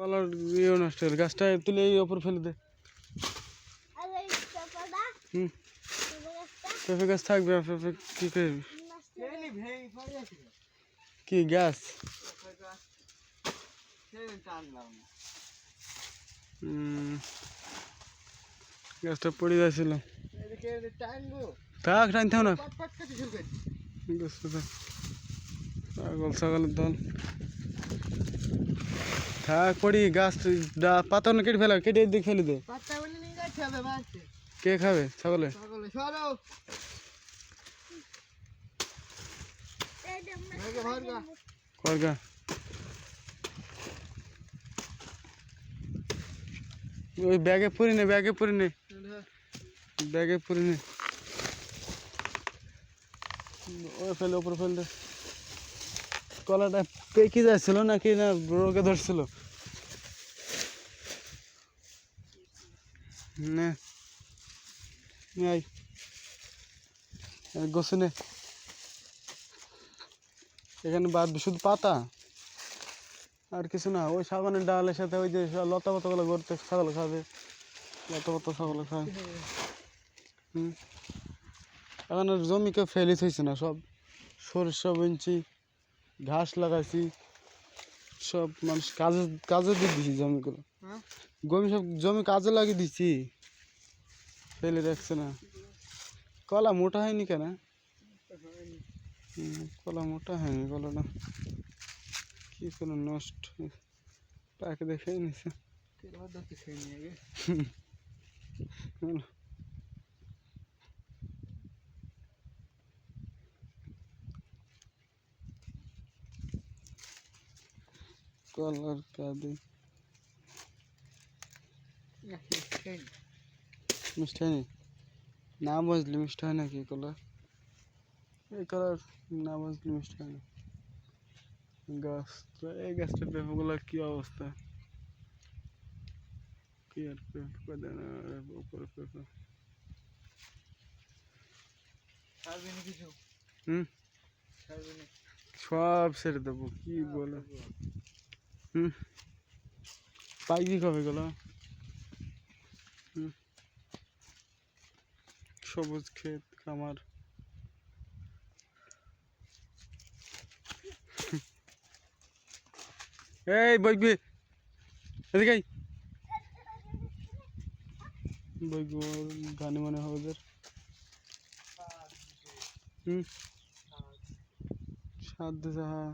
কলার ইয়ে নষ্ট হলো গাছটা তুলে এই ওপর ফেলে দে। হুম। পেঁপে গাছ থাকবে পেঁপে কী করবি? কি না হুম, গাছটা পড়ে যাচ্ছিল থাক না। করছি গাছটা থাক। ছাগল ছাগলের দল। থাক পড়ি গাছ ডা- পাতা না কেটে ফেলা কেটে দিকে ফেলে দে। কে খাবে? ছাগলে? করগা ওই ব্যাগে পুরি নে ব্যাগে পুরি নে। ব্যাগে পুরি নে। ওই ফেলে ওপরে ফেল দে। কলাটা পেকে যাচ্ছিল নাকি না রোগে ধরছিল? নে নে আই গোসে নে। এখানে বাদ শুধু পাতা? আর কিছু না, ওই সাবানের ডালের সাথে ওই যে লতা পাতাগুলো গড়তে ছাগল খাবে। লতা পাতা ছাগল খাবে হুম। এখন আর জমি কেউ ফেলে থইছে না, সব সরিষা বুনছি ঘাস লাগাইছি সব মানুষ কাজে কাজে দিয়ে দিছি জমিগুলো। হ্যাঁ? জমি সব জমি কাজে লাগিয়ে দিছি। ফেলে রাখছে না। কলা মোটা হয়নি কেন? কলা মোটা হয়নি কলাটা কি করে নষ্ট? তাকে দেখে নিছে। কেউ দেখতে খেয়ে নিয়ে গে কলার কাঁদে খেয়ে নি। মিষ্টি হয়নি না বুঝলি মিষ্টি হয় নাকি কলা এই কলার না বুঝলি মিষ্টি হয় না গাছ তো এই গাছটার পেঁপেগুলো কি অবস্থা কি আর পেঁপে কয়দিন আর উপরে পেঁপে ছাড়বি না কিছু হুম ছাড়বি না সব ছেড়ে দেবো কি বলে হুম। পাইবি কবে গেল সবুজ ক্ষেত, খামার। এই বইবি এদিকে। বইবি গানে মানে হবে ওদের। হুম। দিছে হ্যাঁ